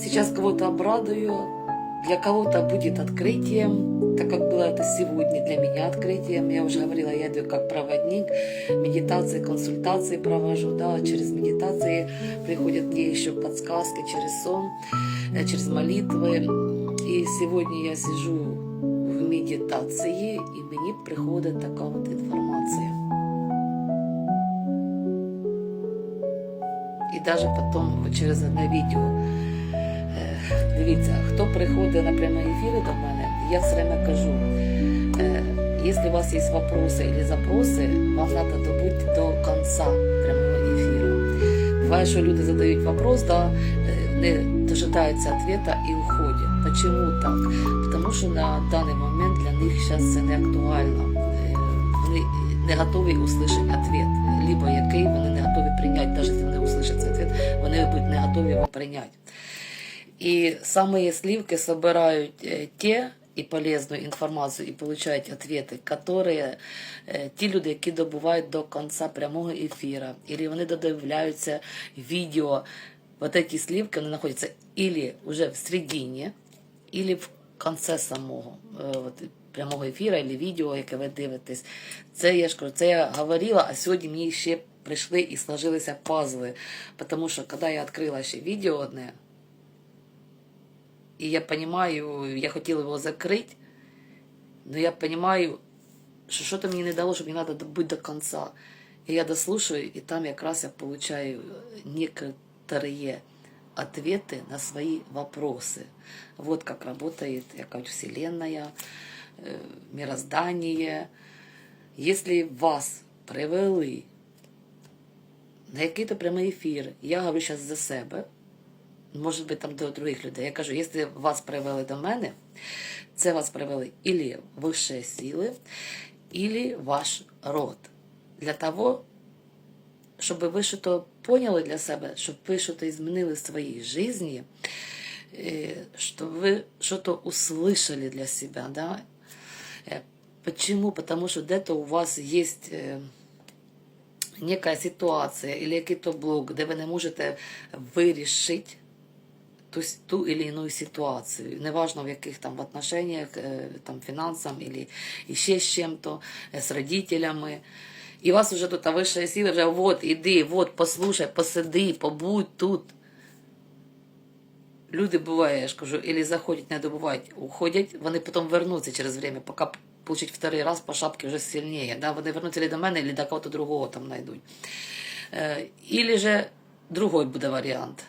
Сейчас кого-то обрадую, для кого-то будет открытием, так как было это сегодня для меня открытием. Я уже говорила, я иду как проводник, медитации, консультации провожу, да, через медитации приходят мне еще подсказки через сон, э, через молитвы. И сегодня я сижу в медитації, і мені приходить така от інформація. І навіть потім через одне відео. Дивіться, хто приходить на прямі ефіри до мене, я все время кажу, е, якщо у вас є вопроси або запроси, вам треба добути до кінця прямого ефіру. Буває, що люди задають вопрос, да, е, не дожидаються ответа і уходять. Почему так? Тому що на даний момент для них зараз це не актуально. Е, Вони не готові услышати ответ, либо який вони не готові прийняти, навіть якщо вони услышать цей ответ, вони будуть не готові його прийняти. И самые сливки собирают э, те и полезную информацию и получають ответы, которые э, ті люди, які добувають до конца прямого ефіра, или вони додивляються відео, вот эти сливки, вони знаходяться или уже в середині, или в конце самого е, от, прямого ефіра, или відео, яке ви дивитесь. Це я ж кажу, це я говорила, а сьогодні мені ще прийшли і сложилися пазли. Тому що коли я відкрила ще відео одне, и я понимаю, я хотела его закрыть, но я понимаю, что что-то мне не дало, что мне надо быть до конца. И я дослушаю, и там как раз я получаю некоторые ответы на свои вопросы. Вот как работает, я говорю, Вселенная, э, мироздание. Если вас привели на який-то прямий ефір, я говорю зараз за себе, може бути там до других людей. Я кажу, якщо вас привели до мене, це вас привели ілі вищі сили, ілі ваш род. Для того, щоб ви щось поняли для себе, щоб ви щось змінили в своїй житті, э, чтобы вы что-то услышали для себя, да. Э, Почему? Потому что где-то у вас есть э, некая ситуація или який-то блок, де ви не можете вирішити ту, ту или иную ситуацию. Неважно в яких там в отношениях, э, там финансам или еще с чем-то, э, с родителями. І вас вже тут вища сила, вже вот, іди, вот, послушай, посиди, побудь тут. Люди буває, я ж кажу, или заходять, не добувають, уходять, вони потім вернуться через время, поки получить второй раз по шапке вже сильніше. Да? Вони вернуться до мене, или до кого-то другого там знайдуть. Е, Или же другой буде варіант.